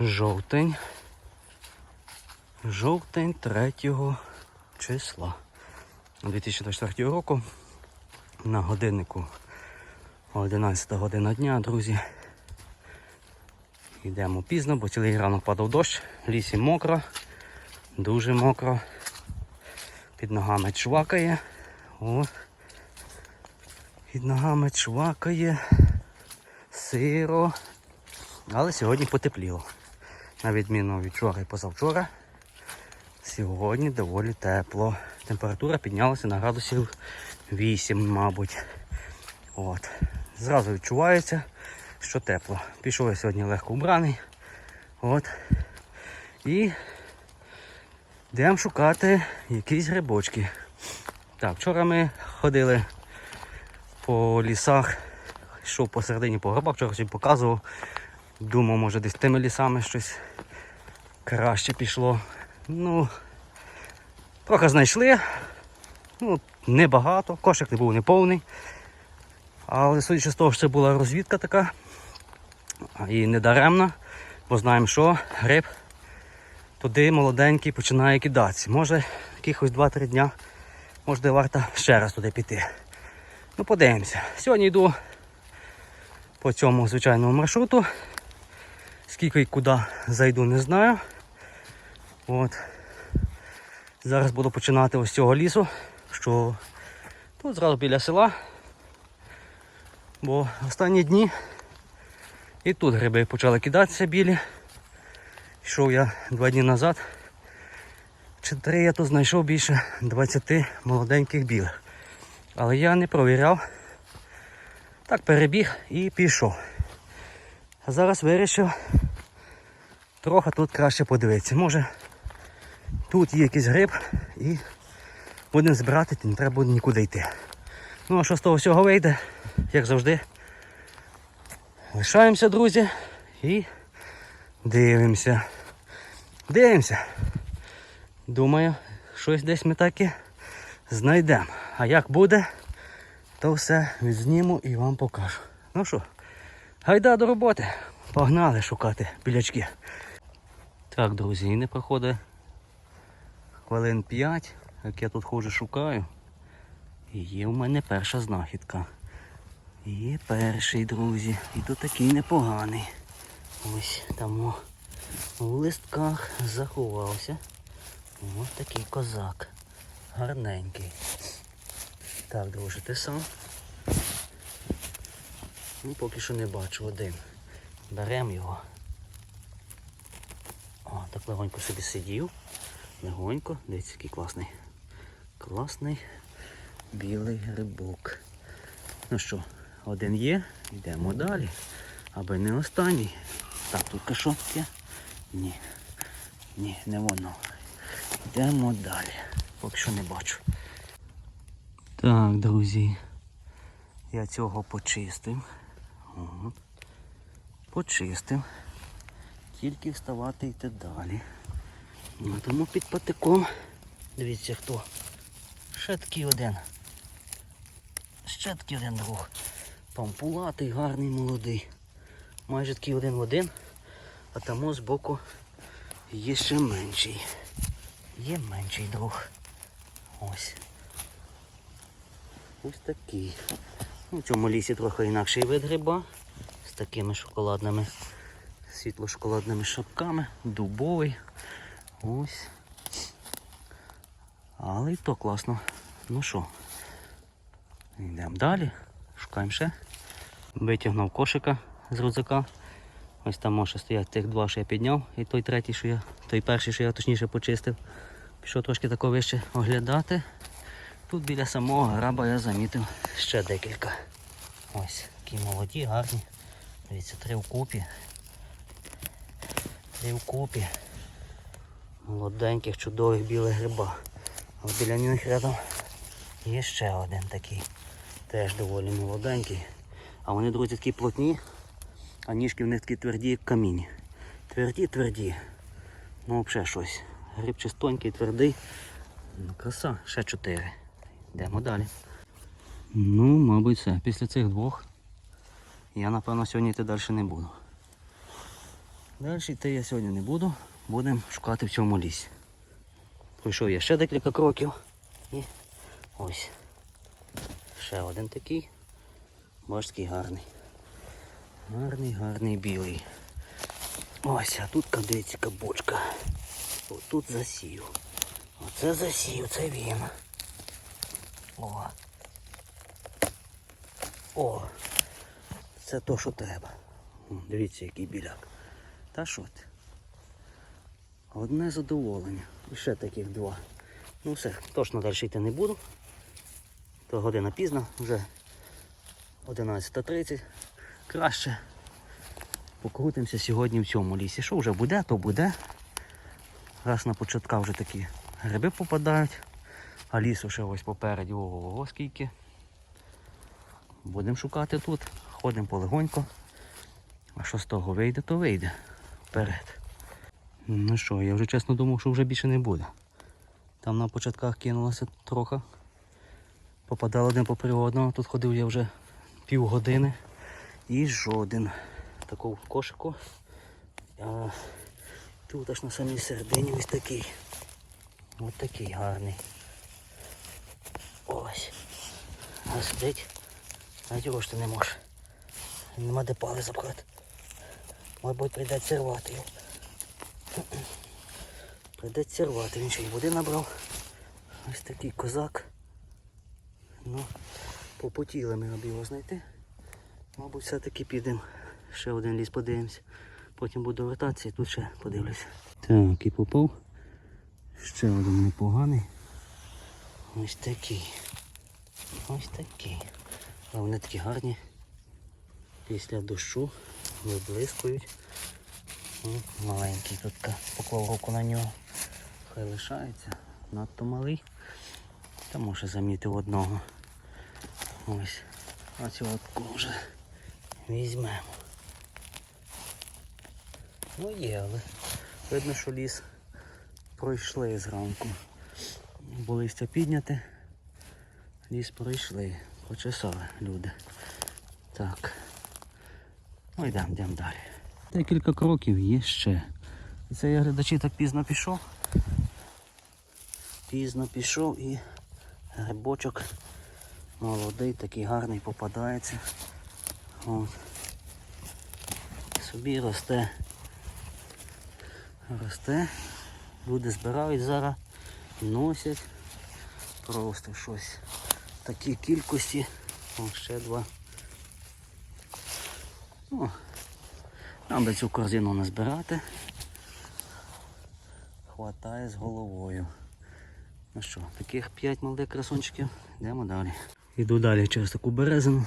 Жовтень. Жовтень 3 числа 2024 року. На годиннику 11 година дня, друзі. Йдемо пізно, бо цілий ранок падав дощ, лісі мокро, дуже мокро. Під ногами чвакає. О. Під ногами чвакає. Сиро. Але сьогодні потепліло. На відміну від вчора і позавчора. Сьогодні доволі тепло. Температура піднялася на градусів 8, мабуть. От. Зразу відчувається, що тепло. Пішов я сьогодні легко вбраний. От. І йдемо шукати якісь грибочки. Так, вчора ми ходили по лісах, йшов посередині по грибах, вчора собі показував. Думав, може десь тими лісами щось краще пішло. Ну, трохи знайшли. Ну, небагато, кошик не був неповний. Але судячи з того, що це була розвідка така, і не даремна, бо знаємо, що гриб туди молоденький починає кидатися. Може, якихось 2-3 дня, може, варто ще раз туди піти. Ну, подивимося. Сьогодні йду по цьому звичайному маршруту. Скільки і куди зайду, не знаю. От. Зараз буду починати ось цього лісу, що тут зразу біля села. Бо останні дні і тут гриби почали кидатися білі. Йшов я два дні назад. Чи три я тут знайшов більше 20 молоденьких білих. Але я не провіряв. Так перебіг і пішов. Зараз вирішив трохи тут краще подивитися. Може тут є якийсь гриб і будемо збирати, не треба буде нікуди йти. Ну а що з того всього вийде, як завжди. Лишаємося, друзі, і дивимося. Дивимося. Думаю, щось десь ми таки знайдемо. А як буде, то все відзніму і вам покажу. Ну що, гайда до роботи. Погнали шукати білячки. Так, друзі, і не проходить хвилин 5, як я тут ходжу шукаю. І є в мене перша знахідка. Є перший, друзі. І то такий непоганий. Ось там у листках заховався. Ось такий козак. Гарненький. Так, друже, ти сам? Ну, поки що не бачу один. Беремо його. О, так легонько собі сидів. Легонько. Дивіться, який класний. Класний білий грибок. Ну що, один є, йдемо далі. Аби не останній. Так, тут що? Ні. Ні, не воно. Йдемо далі. Поки що не бачу. Так, друзі. Я цього почистив. От. Почистив. Тільки вставати йти далі. Ну, тому під патиком. Дивіться хто. Ще такий один. Ще такий один друг. Пампулатий, гарний, молодий. Майже такий один в один. А тому збоку є ще менший. Є менший друг. Ось. Ось такий. Ну, в цьому лісі трохи інакший вид гриба. З такими шоколадними, світло-шоколадними шапками. Дубовий. Ось. Але і то класно. Ну що, йдемо далі, шукаємо ще. Витягнув кошика з рюкзака. Ось там може стоять тих два, що я підняв, і той третій, що я, той перший, що я точніше почистив. Пішов трошки тако вище оглядати. Тут біля самого граба я замітив ще декілька. Ось, такі молоді, гарні. Дивіться, три вкупі. Три вкупі. Молоденьких, чудових білих гриба. А біля них рядом є ще один такий. Теж доволі молоденький. А вони, друзі, такі плотні, а ніжки в них такі тверді, як камінь. Тверді, тверді. Ну, взагалі щось. Гриб чистонький, твердий. Ну, краса, ще чотири. Йдемо далі. Ну, мабуть, все. Після цих двох я, напевно, сьогодні йти далі не буду. Далі йти я сьогодні не буду. Будемо шукати в цьому лісі. Пройшов я ще декілька кроків. І ось. Ще один такий. Бачиш, такий гарний. Гарний, гарний білий. Ось, а тут дивіться кабочка. Отут засію. Оце засію, це він. О. О. Це то, що треба. Дивіться, який біляк. Та що ти? Одне задоволення. І ще таких два. Ну все, точно далі йти не буду. То година пізна, вже 11.30. Краще покрутимося сьогодні в цьому лісі. Що вже буде, то буде. Раз на початка вже такі гриби попадають, а лісу ще ось попереді ого скільки. Будемо шукати тут, ходимо полегонько. А що з того вийде, то вийде. Вперед. Ну що, я вже чесно думав, що вже більше не буде. Там на початках кинулося трохи. Попадало один попри тут ходив я вже півгодини. І жоден. Такого кошику. А тут аж на самій середині ось такий. Ось такий гарний. Ось. А сидить. Ж ти не можеш. Нема де пали запхати. Мабуть, прийдеться рвати його. Прийдеться рвати. Він ще й води набрав. Ось такий козак. Ну, попотіли ми аби його знайти. Мабуть, все-таки підемо. Ще один ліс подивимось. Потім буду вертатися і тут ще подивлюся. Так, і попав. Ще один непоганий. Ось такий. Ось такий. А вони такі гарні. Після дощу виблискують. Ну, Маленький тут поклав руку на нього. Хай лишається. Надто малий. Та може замітив одного. Ось. А цього вже візьмемо. Ну є, але видно, що ліс пройшли зранку. Бо листя підняте. Ліс пройшли. Почесали люди. Так. Ну йдемо, йдемо далі. Декілька кроків є ще. Це я глядачі так пізно пішов. Пізно пішов і грибочок молодий, такий гарний попадається. От. Собі росте. Росте. Люди збирають зараз, носять. Просто щось. Такі кількості. О, ще два. О, нам би цю корзину назбирати. Хватає з головою. Ну що, таких 5 молодих красунчиків. Йдемо далі. Йду далі через таку березину.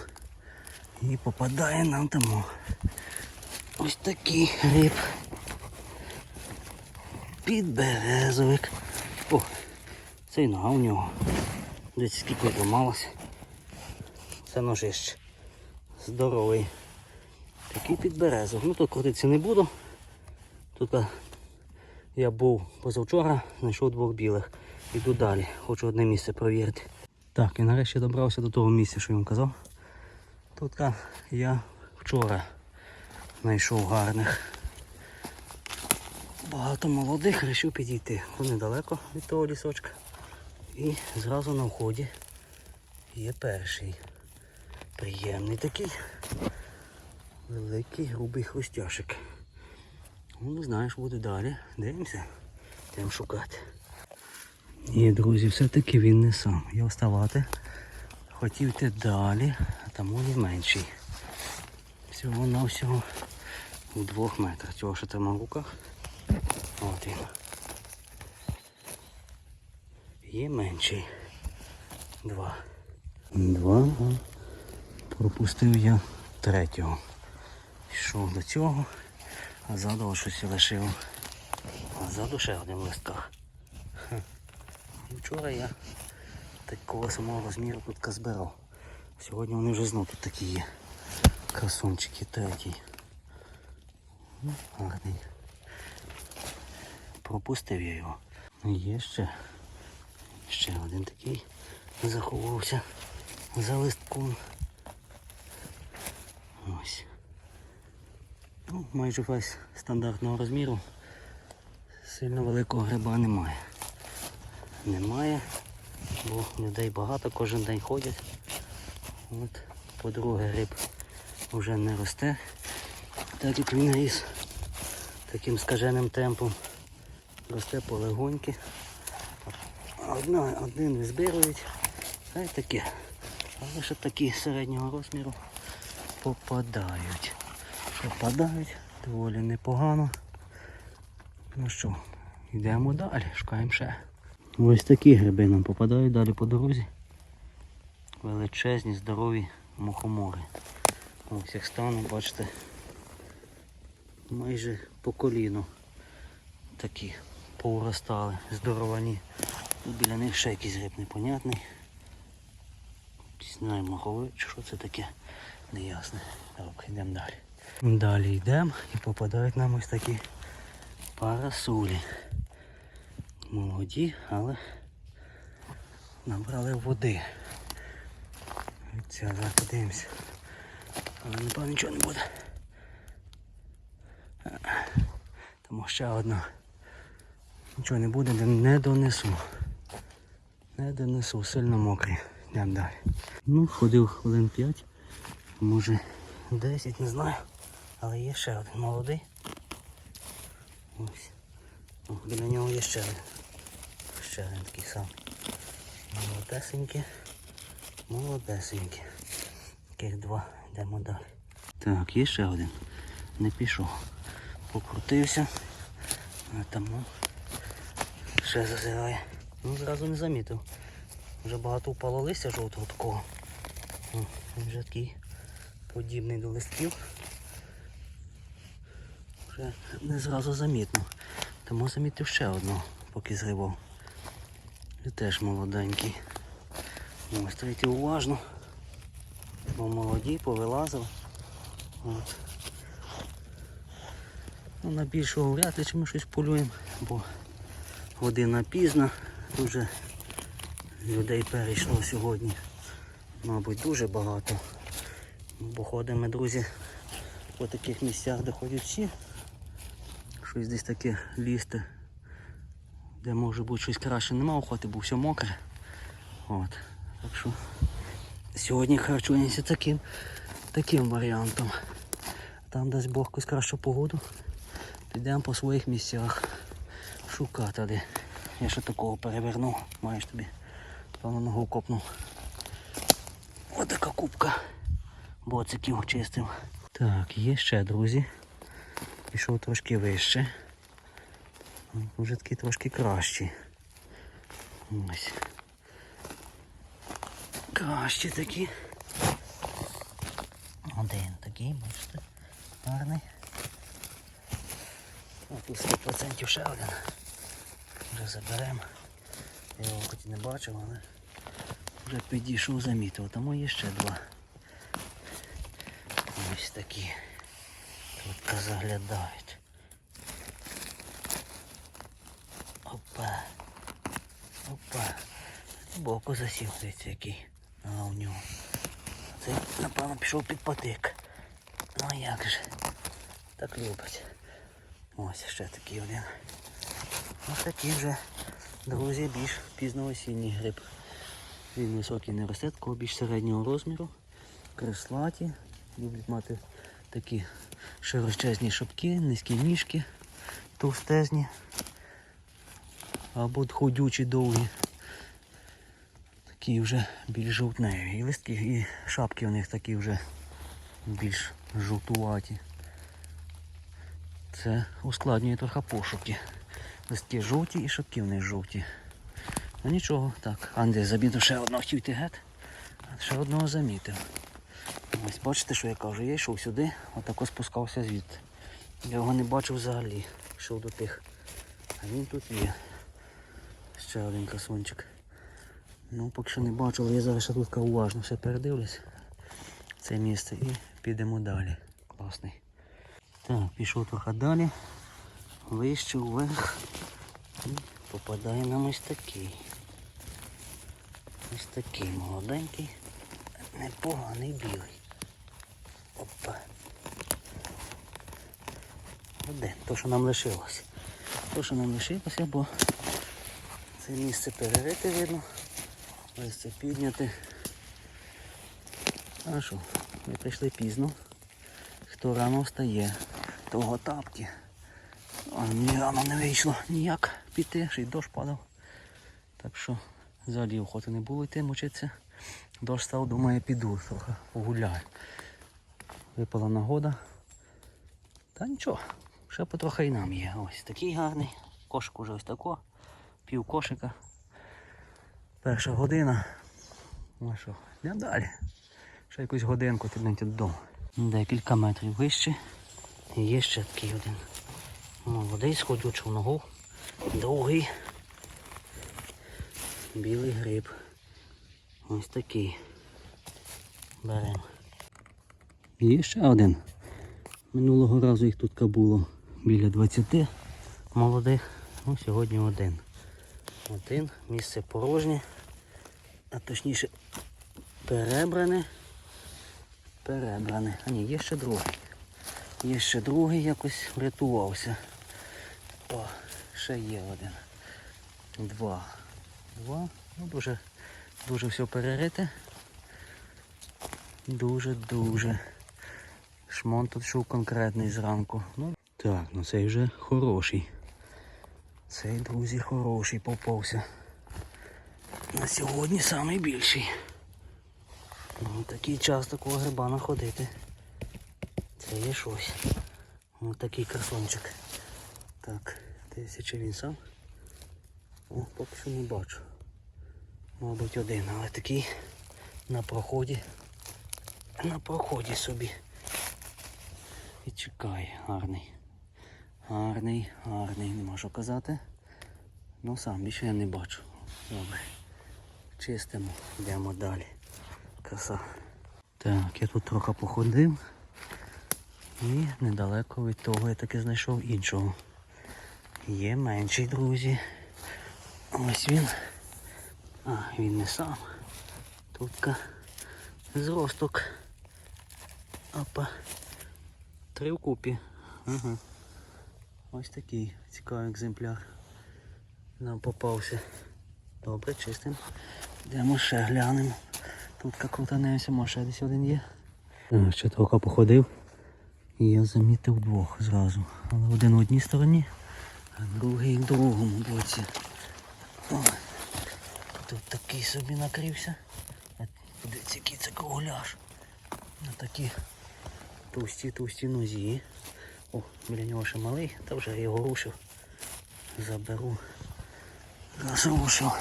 І попадає нам тому. Ось такий гриб. Підберезовик. О, це й нога у нього. Дивіться, скільки зламалося. Це ножище. Здоровий. Такий підберезовик. Ну тут крутитися не буду. Тут я був позавчора, знайшов двох білих. Іду далі. Хочу одне місце провірити. Так, і нарешті добрався до того місця, що я вам казав. Тут я вчора знайшов гарних. Багато молодих вирішив підійти. Вони недалеко від того лісочка. І зразу на вході є перший. Приємний такий. Великий грубий хрустяшик. Ну, що буде далі. Дивимося. Йдемо шукати. Ні, друзі, все-таки він не сам. Я вставати. Хотів йти далі, а там він менший. Всього на всього у двох метрах. Цього що тримав в руках. От він. Є менший. Два. Два. Пропустив я третього. Йшов до цього, а ззаду щось лишив. А ззаду ще один в листках. Вчора я такого самого розміру тут збирав. Сьогодні вони вже знов тут такі є. Красунчики третій. Ну, гарний. Пропустив я його. Є ще. Ще один такий заховався за листком. Ось. Ну, майже весь стандартного розміру. Сильно великого гриба немає. Немає, бо людей багато, кожен день ходять. От, по-друге, гриб вже не росте, так як він ріс таким скаженим темпом. Росте полегоньки. Одна, один а й таке. Але ще такі середнього розміру попадають. Попадають доволі непогано. Ну що, йдемо далі, шукаємо ще. Ось такі гриби нам попадають далі по дорозі. Величезні, здорові мухомори. Ось як стану, бачите, майже по коліну такі повростали, здоровані. І біля них ще якийсь гриб непонятний. Не знаю, маховий, чи що це таке, неясне. Так, йдемо далі. Далі йдемо і попадають нам ось такі парасолі. Молоді, але набрали води. Ця зараз подивимося. Але напевно нічого не буде. Тому ще одна. Нічого не буде, не донесу. Не донесу, сильно мокрий. Йдемо далі. Ну, ходив хвилин 5, може 10, не знаю. Але є ще один молодий. Ось. О, біля нього є ще один. Ще один такий самий. Молодесенький. Молодесенький. Таких два. Йдемо далі. Так, є ще один. Не пішов. Покрутився. А там ну, ще зазирає. Ну, зразу не замітив. Вже багато впало листя жовтого такого. Він вже такий подібний до листків. Вже не зразу замітно. Тому замітив ще одного, поки зривав. І теж молоденький. Ось третій уважно. Бо молоді, повилазив. От. Ну, на більшого вряд ли чи ми щось полюємо, бо година пізна, дуже людей перейшло сьогодні. Мабуть, дуже багато. Бо ходимо, друзі, по таких місцях, де ходять всі. Щось десь таке лізти, де може бути щось краще нема охоти, бо все мокре. От. Так що сьогодні харчуємося таким, таким варіантом. Там дасть Бог якусь кращу погоду. Підемо по своїх місцях шукати де. Я ще такого перевернув, маєш тобі. Певно ногу копнув. Ось така кубка боциків чистив. Так, є ще, друзі. Пішов трошки вище. Вже такий трошки кращий. Ось. Кращі такі. Один такий, бачите, гарний. А тут 100% ще один. Вже заберемо. Я його хоч і не бачив, але вже підійшов, замітив. Тому є ще два. Ось такі. Тут заглядають. Опа. Опа. Боку засів дивіться який. А у нього. Це, напевно, пішов під потик. Ну як же. Так любить. Ось ще такий один. Ось такий вже, друзі, більш пізноосінній гриб. Він високий не більш середнього розміру. Креслаті. Люблять мати такі широчезні шапки, низькі ніжки, товстезні. Або ходючі довгі. Такі вже більш жовтневі. І листки, і шапки у них такі вже більш жовтуваті. Це ускладнює трохи пошуки. Листки жовті і шапки в них жовті. Ну нічого, так. Андрій замітив ще одного хотів йти гет. Ще одного замітив. Ось бачите, що я кажу, я йшов сюди, отако спускався звідти. Я його не бачив взагалі. Йшов до тих. А він тут є. Ще один красунчик. Ну, поки що не бачу, я зараз тут уважно все передивлюсь. Це місце і підемо далі. Класний. Так, пішов трохи далі. Вище вверх. І попадає нам ось такий. Ось такий молоденький, непоганий білий. Опа. один. То, що нам лишилось. То, що нам лишилося, бо це місце перерити видно. Ось це підняти. А що, ми прийшли пізно. Хто рано встає, того тапки. Мені рано не вийшло ніяк піти, ще й дощ падав. Так що взагалі охоти не було йти мучитися. Дощ став, думаю, піду трохи погуляю. Випала нагода. Та нічого, ще потрохи і нам є. Ось такий гарний. Кошик уже ось тако. Пів кошика. Перша година. Ну що, йдемо далі. Ще якусь годинку піднути додому. Декілька метрів вище. І є ще такий один. Молодий, сходючий в ногу. Довгий. Білий гриб. Ось такий. Беремо. Є ще один. Минулого разу їх тут було біля 20 молодих. Ну, сьогодні один. Один. Місце порожнє. А точніше перебране. Перебране. А ні, є ще другий. Є ще другий якось врятувався. О, ще є один. Два. Два. Ну, дуже, дуже все перерите. Дуже-дуже. Шмон тут шов конкретний зранку. Ну, так, ну цей вже хороший. Цей, друзі, хороший попався. На сьогодні найбільший. Ну, такий час такого гриба находити. Це є щось. Ось такий красончик. Так, дивіться, чи він сам. О, поки що не бачу. Мабуть один, але такий на проході. На проході собі. І чекає, гарний. Гарний, гарний, нема що казати. Ну сам більше я не бачу. Добре. Чистимо, йдемо далі. Краса. Так, я тут трохи походив. І недалеко від того я таки знайшов іншого. Є менший, друзі. Ось він. А, він не сам. Тут зросток. Опа. Три вкупі. Ага. Ось такий цікавий екземпляр. Нам попався. Добре, чистим. Йдемо ще глянемо. Тут крутанемося, може десь один є. Ще трохи походив. І я замітив двох зразу. Але один в одній стороні, а другий другому боці. О, тут такий собі накрився. А Подивіться, який це кругляш. На такі товсті товсті нозі. О, біля нього ще малий, та вже його рушив. Заберу. Розрушив.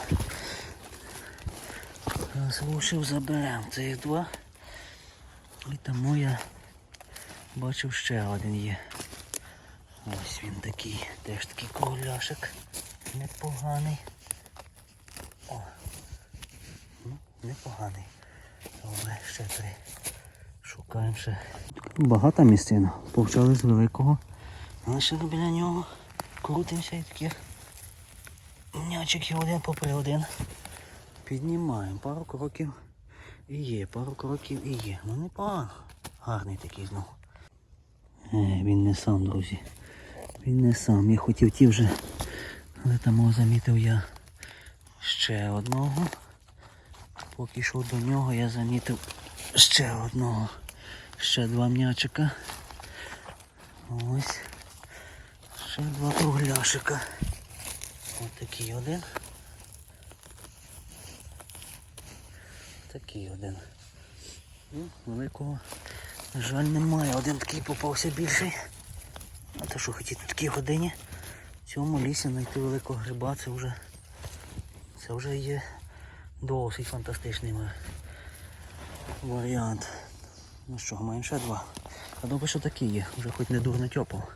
Розрушив, заберемо. Це їх два. І тому я бачив ще один є. Ось він такий, теж такий кругляшик. Непоганий. О. Ну, непоганий. Добре, ще три. Шукаємо ще. Багата місцина. Почали з великого. Але ще біля нього крутимося і таких м'ячиків один попри один. Піднімаємо пару кроків і є, пару кроків і є. Ну непогано. Гарний такий знову. Е, він не сам, друзі. Він не сам. Я хотів ті вже, але там замітив я ще одного. Поки йшов до нього, я замітив ще одного. Ще два м'ячика. Ось. Ще два кругляшика. Ось такий один. Такий один. Ну, великого, на жаль, немає. Один такий попався більший. А то що хотіти в такій годині в цьому лісі знайти великого гриба, це вже це вже є досить фантастичний варіант. Ну що, маємо ще два. А добре, що такі є, вже хоч не дурно тьопав.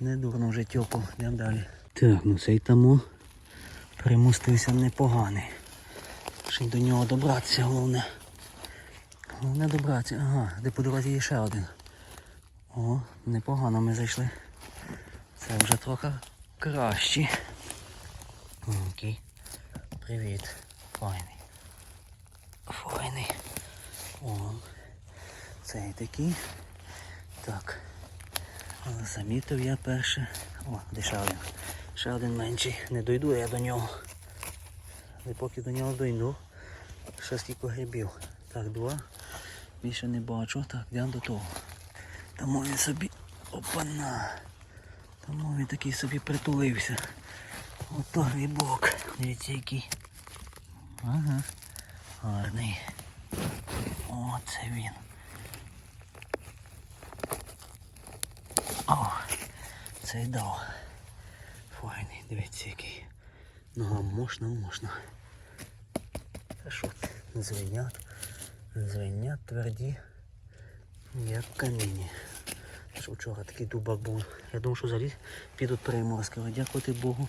Не дурно вже тьопав, йдемо далі. Так, ну цей тамо примустився непоганий. Ще й до нього добратися головне. Головне добратися. Ага, де по дорозі є ще один. О, непогано ми зайшли. Це вже трохи краще. Окей. Привіт. Файний. Файний. О. Цей такий. Так. Замітив я перше. О, де ще один. Ще один менший. Не дойду я до нього. Але поки до нього дойду, ще стільки грибів. Так, два. Більше не бачу. Так, йдемо до того. Тому він собі. Опана. Тому він такий собі притулився. Ото грибок. Дивіться який. Ага. Гарний. О, це він. О, цей дав. Файний, дивіться який. Нога можна, можна. Та що? Звенят. Звенят тверді, як каміння. Що вчора такий дубак був. Я думав, що заліз підуть приморозки, але дякувати Богу.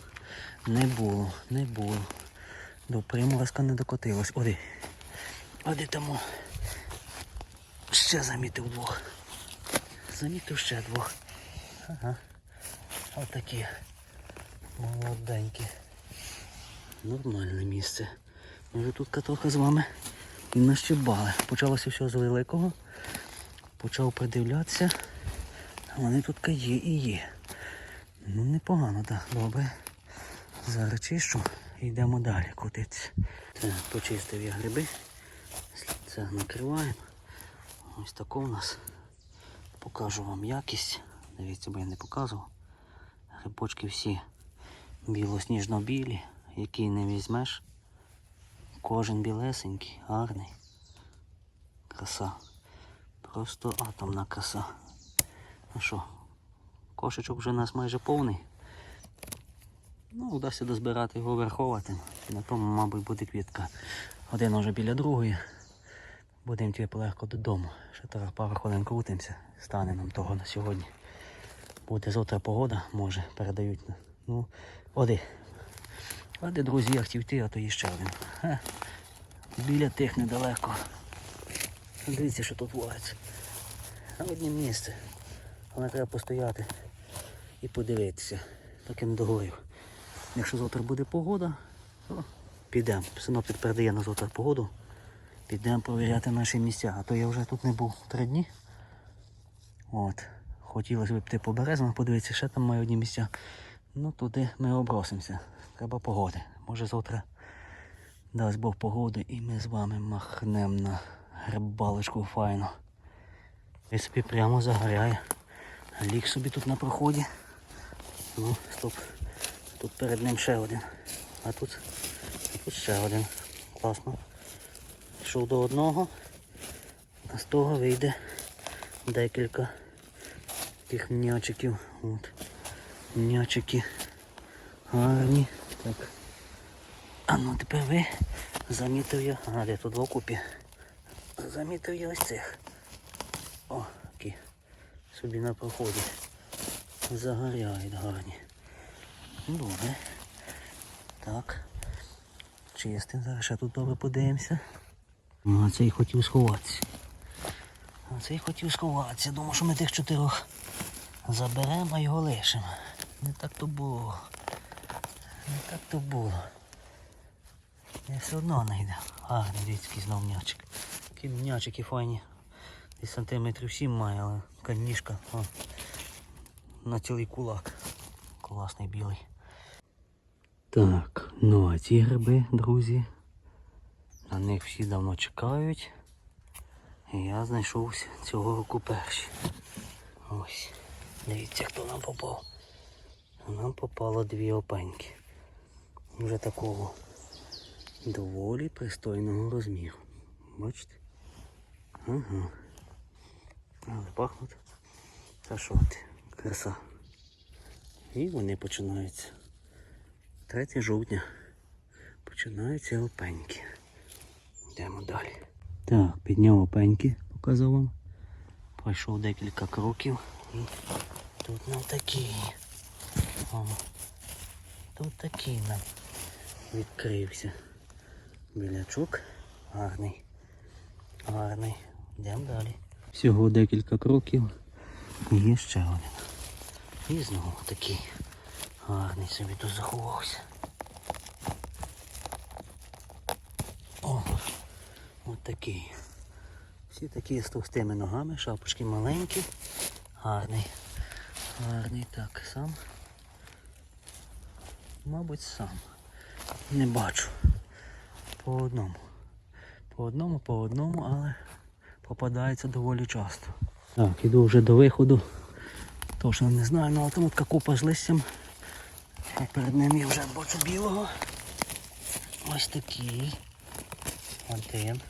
Не було, не було. До приморозка не докотилось. Оди. Оди тому. Ще замітив двох. Замітив ще двох. Ага. Отакі. Молоденькі. Нормальне місце. Ми вже тут трохи з вами і нащибали. Почалося все з великого. Почав придивлятися. Вони тут є і є. Ну непогано, так, добре. Зараз чищу і йдемо далі крутитися. Почистив я гриби. Це накриваємо. Ось тако у нас. Покажу вам якість. Дивіться, бо я не показував. Грибочки всі білосніжно-білі, які не візьмеш. Кожен білесенький, гарний. Краса. Просто атомна краса. Ну що, кошечок вже у нас майже повний. Ну, вдасться дозбирати його верховати. На тому, мабуть, буде квітка. Година вже біля другої. Будемо йти легко додому. Ще зараз пару хвилин крутимося. Стане нам того на сьогодні. Буде завтра погода, може, передають. Ну, оди. Оди, друзі, я хотів йти, а то є ще один. Ха. Біля тих недалеко. Дивіться, що тут твориться. На одне місце. Але треба постояти і подивитися. Так я не договорив. Якщо завтра буде погода, то підемо. Синоптик передає на завтра погоду. Підемо провіряти наші місця. А то я вже тут не був три дні. От. Хотілося б піти по березам, подивитися, ще там маю одні місця. Ну туди ми обросимося. Треба погоди. Може завтра дасть Бог погоди і ми з вами махнемо на грибалочку файно. І собі прямо загоряє. Ліг собі тут на проході. Ну, стоп. Тут перед ним ще один. А тут, а тут ще один. Класно. Йшов до одного, а з того вийде декілька таких м'ячиків. От. М'ячики гарні. Так. А ну тепер ви замітив я. А, де тут в окупі. Замітив я ось цих. О, собі на проході. Загоряють гарні. Добре. Так. Чистим. Зараз ще тут добре подивимося. Ну, а цей хотів сховатися. А цей хотів сховатися. Думав, що ми тих чотирьох заберемо, а його лишимо. Не так то було. Не так то було. Я все одно знайду. Гарний дітський знов м'ячик. Такі м'ячики файні. Десь сантиметрів 7 має, але канішка. О, на цілий кулак. Класний білий. Так, ну а ці гриби, друзі, на них всі давно чекають. Я знайшов цього року перші. Ось. Дивіться, хто нам попав. Нам попало дві опеньки. Вже такого доволі пристойного розміру. Бачите? Ага. Але пахнуть. Та що ти? Краса. І вони починаються. 3 жовтня. Починаються опеньки. Йдемо далі. Так, підняв опеньки, показав вам. Пройшов декілька кроків і тут нам такі. О, тут такий нам відкрився. Білячок гарний. Гарний. Йдемо далі. Всього декілька кроків. Є ще один. І знову такий гарний собі тут заховався. О, от такий. Всі такі з товстими ногами, шапочки маленькі, гарний. Гарний так, сам. Мабуть, сам. Не бачу. По одному. По одному, по одному, але попадається доволі часто. Так, іду вже до виходу. Точно не знаю, ну, але там от купа з листям. А перед ним я вже бачу білого. Ось такий. Один.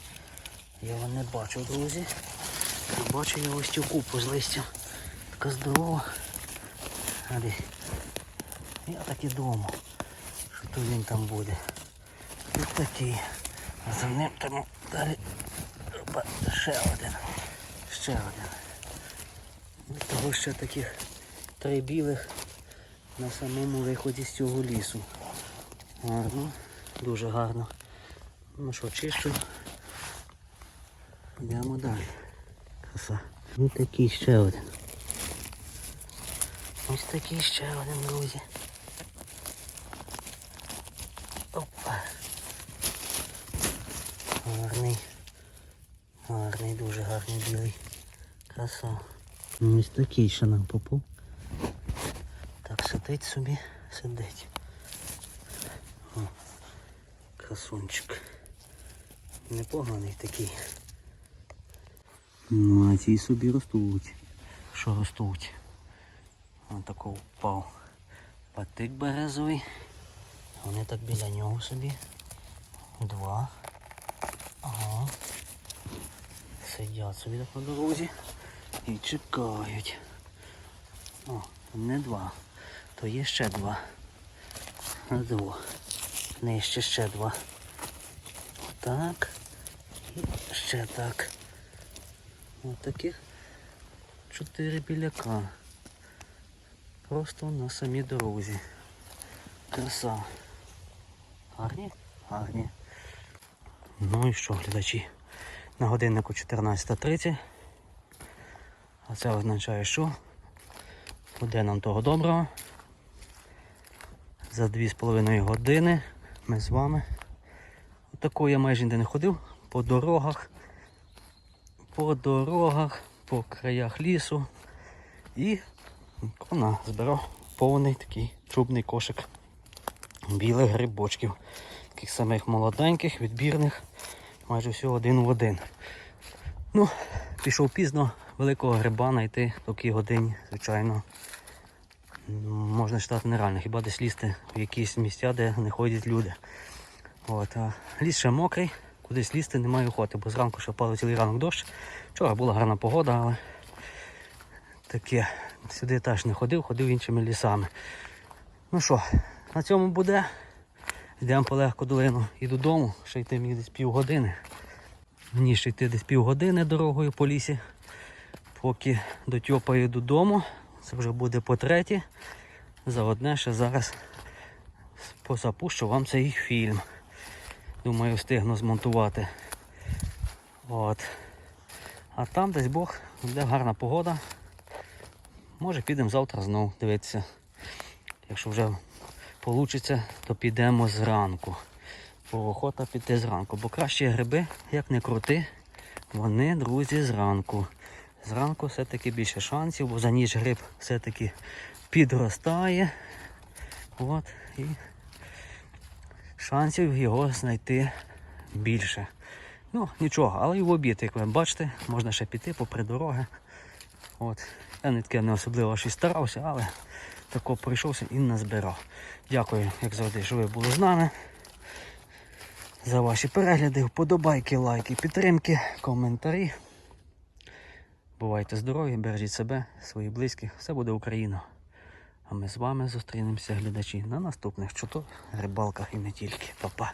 Я його не бачу, друзі. Бачу я ось цю купу з листям. Така здорова. А? Я так і думав, що то він там буде. Ось такий. А за ним там далі. Опа, ще один. Ще один. Того ще таких три білих на самому виході з цього лісу. Гарно, дуже гарно. Ну що, чищу. Йдемо далі. Краса. Ось такий ще один. Ось такий ще один, друзі. Опа. Гарний. Гарний, дуже гарний білий. Краса. Ось такий ще нам попав. Так, сидить собі, сидить. О, красунчик. Непоганий такий. Ну, а ці собі ростуть. Що ростуть? Ось тако впав. Патик березовий. Вони так біля нього собі. Два. Ага. Сидять собі так на дорозі і чекають. О, не два. То є ще два. А два. Нижче ще два. Так. І ще так. Ось таких чотири біляка. Просто на самій дорозі. Краса. Гарні? Гарні. Ну і що, глядачі? На годиннику 14.30. А це означає, що буде нам того доброго. За 2,5 години ми з вами. Отакого я майже ніде не ходив. По дорогах, по дорогах, по краях лісу. І вона збирав повний такий чубний кошик білих грибочків. Таких самих молоденьких, відбірних, майже всього один в один. Ну, пішов пізно, великого гриба знайти в такій годині, звичайно. Можна вважати нереально, хіба десь лізти в якісь місця, де не ходять люди. От, ліс ще мокрий, кудись лізти немає охоти, бо зранку ще впало цілий ранок дощ. Вчора була гарна погода, але таке. Сюди теж не ходив, ходив іншими лісами. Ну що, на цьому буде. Йдемо по легку долину і додому, ще йти мені десь півгодини. Мені ще йти десь півгодини дорогою по лісі. Поки дотьопаю додому, це вже буде по третє. За одне ще зараз позапущу вам цей фільм. Думаю, встигну змонтувати. От. А там десь Бог, буде гарна погода. Може підемо завтра знову дивитися. Якщо вже вийде, то підемо зранку. Бо охота піти зранку. Бо кращі гриби, як не крути, вони, друзі, зранку. Зранку все-таки більше шансів, бо за ніч гриб все-таки підростає. От, і шансів його знайти більше. Ну, нічого, але і в обід, як ви бачите, можна ще піти попри дороги. От. Я не таке не особливо щось старався, але тако прийшовся і назбирав. Дякую, як завжди, що ви були з нами. За ваші перегляди, вподобайки, лайки, підтримки, коментарі. Бувайте здорові, бережіть себе, своїх близьких. Все буде Україна. А ми з вами зустрінемося, глядачі, на наступних чотирьох рибалках і не тільки. Па-па.